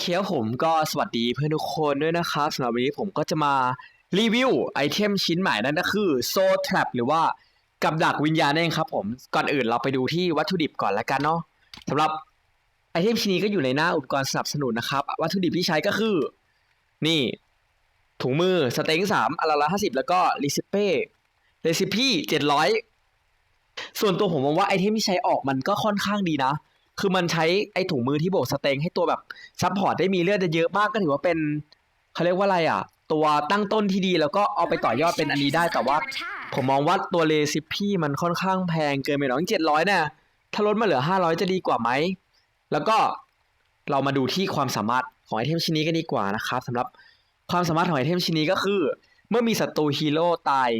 เคครับผมก็สวัสดีเพื่อนทุกคนด้วยนะครับสำหรับวันนี้ผมก็จะมารีวิวไอเทมชิ้นใหม่นั่นก็คือโซ Trap หรือว่ากับดักวิญญาณนั่นเองครับผมก่อนอื่นเราไปดูที่วัตถุดิบก่อนละกันเนาะสำหรับไอเทมชิ้นนี้ก็อยู่ในหน้าอุปกรณ์สนับสนุนนะครับ วัตถุดิบที่ใช้ก็คือ นี่ ถุงมือสเต็งสามอันละห้าสิบแล้วก็ลิซิเป้เรซิปี้เจ็ดร้อยส่วนตัวผมมองว่าไอเทมที่ใช้ออกมันก็ค่อนข้างดีนะ คือมันใช้ไอถุงมือที่โบกสเต็งให้ตัวแบบซัพพอร์ตได้มีเลือดเยอะมากก็ถือว่าเป็นเขาเรียกว่าอะไรอะ ตัวตั้งต้นที่ดีแล้วก็เอาไปต่อยอดเป็นอันนี้ได้แต่ว่า ผมมองว่าตัวเลซิปี้มันค่อนข้างแพงเกินไปหน่อยเจ็ดร้อยเนี่ยถ้าลดมาเหลือห้าร้อยจะดีกว่าไหม แล้วก็เรามาดูที่ความสามารถของไอเทมชิ้นนี้กันดีกว่านะครับสำหรับความสามารถของไอเทมชิ้นนี้ก็คือ เมื่อมีศัตรูฮีโร่ตาย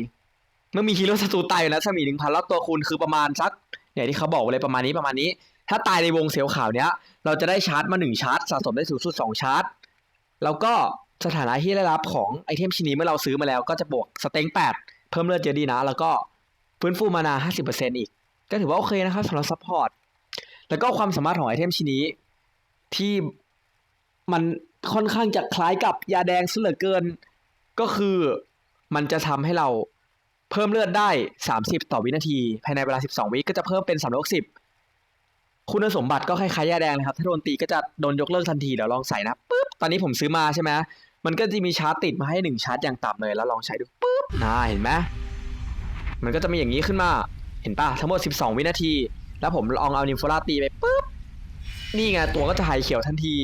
เมื่อมีฮีโร่ศัตรูตายอยู่นะสมีหนึ่งพันแล้วตัวคุณคือประมาณสักเนี่ยที่เขาบอกเลยประมาณนี้ประมาณนี้ ถ้าตายในวงเสียวขาวเนี้ย เราจะได้ชาร์จมาหนึ่งชาร์จสะสมได้สูงสุดสองชาร์จ แล้วก็สถานะที่ได้รับของไอเทมชิ้นนี้เมื่อเราซื้อมาแล้วก็จะบวกสเต็งแปดเพิ่มเลือดเยอะดีนะ แล้วก็ฟื้นฟูมานาห้าสิบเปอร์เซ็นต์อีก ก็ถือว่าโอเคนะครับสำหรับซัพพอร์ตแล้วก็ความสามารถของไอเทมชิ้นนี้ที่มันค่อนข้างจะคล้ายกับยาแดงซะเหลือเกิน ก็คือมันจะทำให้เราเพิ่มเลือดได้ 30 ต่อวินาที ภายในเวลา 12 วิก็จะเพิ่มเป็น360 คุณสมบัติก็คล้ายๆยาแดงเลยครับถ้าโดนตีก็จะโดนยกเลิกทันทีเดี๋ยวลองใส่นะปุ๊บตอนนี้ผมซื้อมาใช่ไหมมันก็จะมีชาร์จติดมาให้หนึ่งชาร์จอย่างต่ำเลยแล้วลองใช้ดูปุ๊บน่าเห็นไหมมันก็จะมีอย่างนี้ขึ้นมาเห็นป่ะทั้งหมด 12 วินาที แล้วผมลองเอานิมโฟล่าตีไปปุ๊บนี่ไงตัวก็จะหายเขียวทันที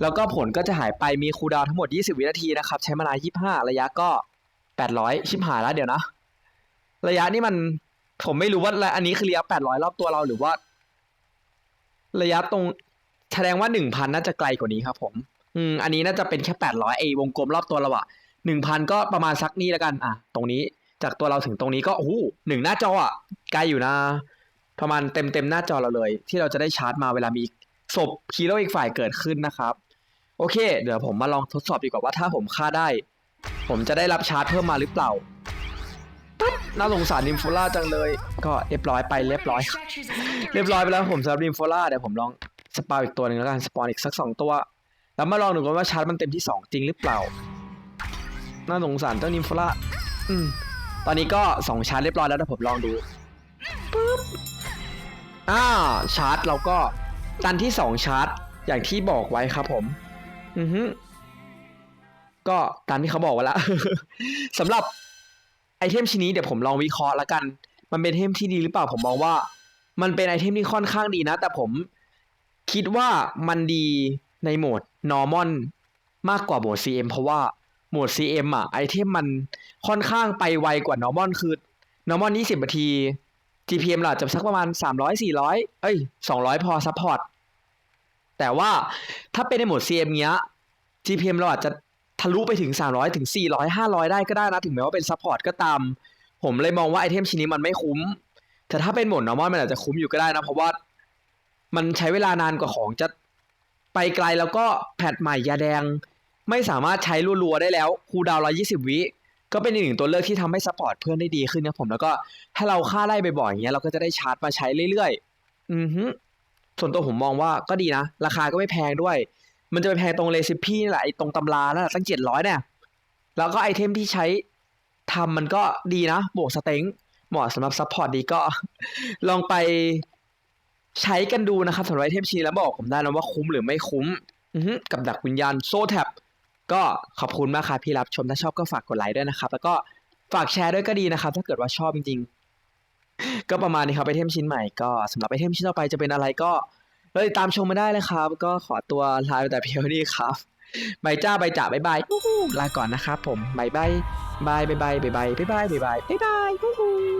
แล้วก็ผลก็จะหายไปมีคูดาวทั้งหมด 20 วินาทีนะครับใช้มานา25 ระยะก็ 800 ชิบหายแล้วเดี๋ยวนะ ระยะนี่มันผมไม่รู้ว่าอันนี้คือระยะ800 รอบตัวเราหรือว่า ระยะตรงแสดงว่า1,000น่าจะไกลกว่านี้ครับผม อืม อันนี้น่าจะเป็นแค่800ไอยเอวงกลมรอบตัวเราอะ1,000ก็ประมาณสักนี้แล้วกัน อะ ตรงนี้จากตัวเราถึงตรงนี้ก็โอ้โหหนึ่งหน้าจออะไกลอยู่นะ ประมาณเต็มเต็มหน้าจอเราเลย ที่เราจะได้ชาร์จมาเวลามีศพฮีโร่อีกฝ่ายเกิดขึ้นนะครับ โอเค เดี๋ยวผมมาลองทดสอบดีกว่าว่าถ้าผมฆ่าได้ ผมจะได้รับชาร์จเพิ่มมาหรือเปล่า ปั๊บน่าสงสารนิมโฟล่าจังเลย ก็เรียบร้อยไปเรียบร้อย เรียบร้อยไปแล้วผมสำหรับนิมโฟล่าเดี๋ยวผมลองสปาอีกตัวหนึ่งแล้วกันสปอนอีกสักสองตัว แล้วมาลองดูกันว่าชาร์จมันเต็มที่สองจริงหรือเปล่า น่าสงสารเจ้านิมโฟล่าอืมตอนนี้ก็สองชาร์จเรียบร้อยแล้วเดี๋ยวผมลองดูปึ๊บอ่าชาร์จเราก็ตันที่สองชาร์จอย่างที่บอกไว้ครับผม อือฮึก็ตามที่เขาบอกไว้ละสำหรับ ไอเทมชิ้นนี้เดี๋ยวผมลองวิเคราะห์แล้วกัน มันเป็นไอเทมที่ดีหรือเปล่าผมมองว่า มันเป็นไอเทมที่ค่อนข้างดีนะ แต่ผมคิดว่ามันดีในโหมด normal มากกว่าโหมด CM เพราะว่าโหมด CM อะไอเทมมันค่อนข้างไปไวกว่า normal คือ normal 20นาที GPM เราอาจจะสักประมาณ 300 400 เอ้ย 200 พอซัพพอร์ตแต่ว่าถ้าเป็นในโหมด CM เงี้ย GPM เราอาจจะ ทะลุไปถึง 300 ถึง 400 500 ได้ก็ได้นะ ถึงแม้ว่าเป็นซัพพอร์ตก็ตาม ผมเลยมองว่าไอเทมชิ้นนี้มันไม่คุ้ม แต่ถ้าเป็นหมด normal มันอาจจะคุ้มอยู่ก็ได้นะ เพราะว่ามันใช้เวลานานกว่าของจะไปไกลแล้วก็แพทใหม่ยาแดง ไม่สามารถใช้รัวๆได้แล้วคูดาวน์120วิก็เป็นอีกหนึ่งตัวเลือกที่ทำให้ซัพพอร์ตเพื่อนได้ดีขึ้นนะผมแล้วก็ถ้าเราฆ่าไล่บ่อยๆอย่างเงี้ยเราก็จะได้ชาร์จมาใช้เรื่อยๆ อือฮึส่วนตัวผมมองว่าก็ดีนะ ราคาก็ไม่แพงด้วย มันจะไปแพงตรงเรซิปี้นี่แหละไอ้ตรงตำรานั่นแหละตั้งเจ็ดร้อยเนี่ย แล้วก็ไอเทมที่ใช้ทำมันก็ดีนะบวกสเต็งเหมาะสำหรับซัพพอร์ตดีก็ ลองไปใช้กันดูนะครับสำหรับไอเทมชิ้นแล้วบอกผมได้นะว่าคุ้มหรือไม่คุ้มกับดักวิญญาณโซแท็บก็ขอบคุณมากครับที่รับชมถ้าชอบก็ฝากกดไลค์ด้วยนะครับ แล้วก็ฝากแชร์ด้วยก็ดีนะครับ ถ้าเกิดว่าชอบจริงๆ ก็ประมาณนี้ครับไอเทมชิ้นใหม่ก็สำหรับไอเทมชิ้นต่อไปจะเป็นอะไรก็ เราติดตามชมมาได้เลยครับ ก็ขอตัวลาไปแต่เพียงเท่านี้ครับบายจ้าบายจ่าบายบายลาก่อนนะครับผมบายบายบายบายบายบายบายบายบายบายบายบายอู้หู